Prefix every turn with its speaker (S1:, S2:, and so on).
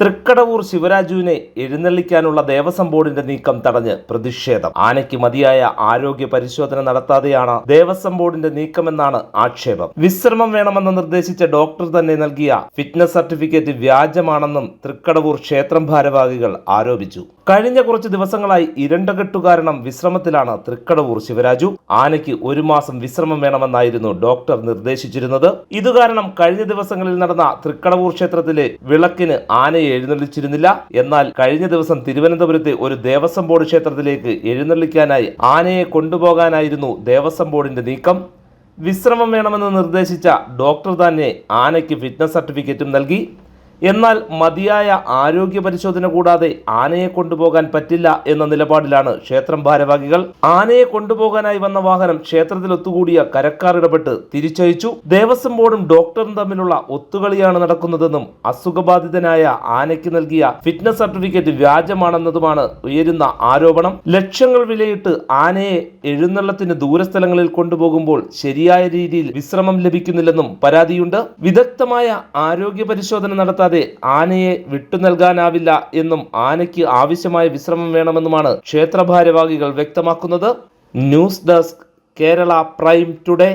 S1: തൃക്കടവൂർ ശിവരാജുവിനെ എഴുന്നള്ളിക്കാനുള്ള ദേവസ്വം ബോർഡിന്റെ നീക്കം തടഞ്ഞ് പ്രതിഷേധം. ആനയ്ക്ക് മതിയായ ആരോഗ്യ പരിശോധന നടത്താതെയാണ് ദേവസ്വം ബോർഡിന്റെ നീക്കമെന്നാണ് ആക്ഷേപം. വിശ്രമം വേണമെന്ന് നിർദ്ദേശിച്ച ഡോക്ടർ തന്നെ നൽകിയ ഫിറ്റ്നസ് സർട്ടിഫിക്കറ്റ് വ്യാജമാണെന്നും തൃക്കടവൂർ ക്ഷേത്രം ഭാരവാഹികൾ ആരോപിച്ചു. കഴിഞ്ഞ കുറച്ച് ദിവസങ്ങളായി ഇരണ്ടകെട്ടു കാരണം വിശ്രമത്തിലാണ് തൃക്കടവൂർ ശിവരാജു. ആനയ്ക്ക് ഒരു മാസം വിശ്രമം വേണമെന്നായിരുന്നു ഡോക്ടർ നിർദ്ദേശിച്ചിരുന്നത്. ഇതുകാരണം കഴിഞ്ഞ ദിവസങ്ങളിൽ നടന്ന തൃക്കടവൂർ ക്ഷേത്രത്തിലെ വിളക്കിന് ആനയെ എഴുന്നള്ളിച്ചിരുന്നില്ല. എന്നാൽ കഴിഞ്ഞ ദിവസം തിരുവനന്തപുരത്തെ ഒരു ദേവസ്വം ബോർഡ് ക്ഷേത്രത്തിലേക്ക് എഴുന്നള്ളിക്കാനായി ആനയെ കൊണ്ടുപോകാനായിരുന്നു ദേവസ്വം ബോർഡിന്റെ നീക്കം. വിശ്രമം വേണമെന്ന് നിർദ്ദേശിച്ച ഡോക്ടർ തന്നെ ആനയ്ക്ക് ഫിറ്റ്നസ് സർട്ടിഫിക്കറ്റും നൽകി. എന്നാൽ മതിയായ ആരോഗ്യ പരിശോധന കൂടാതെ ആനയെ കൊണ്ടുപോകാൻ പറ്റില്ല എന്ന നിലപാടിലാണ് ക്ഷേത്രം ഭാരവാഹികൾ. ആനയെ കൊണ്ടുപോകാനായി വന്ന വാഹനം ക്ഷേത്രത്തിൽ ഒത്തുകൂടിയ കരക്കാർ ഇടപെട്ട് തിരിച്ചയച്ചു. ദേവസ്വം ബോർഡും ഡോക്ടറും തമ്മിലുള്ള ഒത്തുകളിയാണ് നടക്കുന്നതെന്നും അസുഖബാധിതനായ ആനയ്ക്ക് നൽകിയ ഫിറ്റ്നസ് സർട്ടിഫിക്കറ്റ് വ്യാജമാണെന്നതുമാണ് ഉയരുന്ന ആരോപണം. ലക്ഷങ്ങൾ വിലയിട്ട് ആനയെ എഴുന്നള്ളത്തിന് ദൂരസ്ഥലങ്ങളിൽ കൊണ്ടുപോകുമ്പോൾ ശരിയായ രീതിയിൽ വിശ്രമം ലഭിക്കുന്നില്ലെന്നും പരാതിയുണ്ട്. വിദഗ്ധമായ ആരോഗ്യ പരിശോധന നടത്താതെ ആനയെ വിട്ടു നൽകാനാവില്ല എന്നും ആനയ്ക്ക് ആവശ്യമായ വിശ്രമം വേണമെന്നുമാണ് ക്ഷേത്രഭാരവാഹികൾ വ്യക്തമാക്കുന്നത്. News desk Kerala prime today.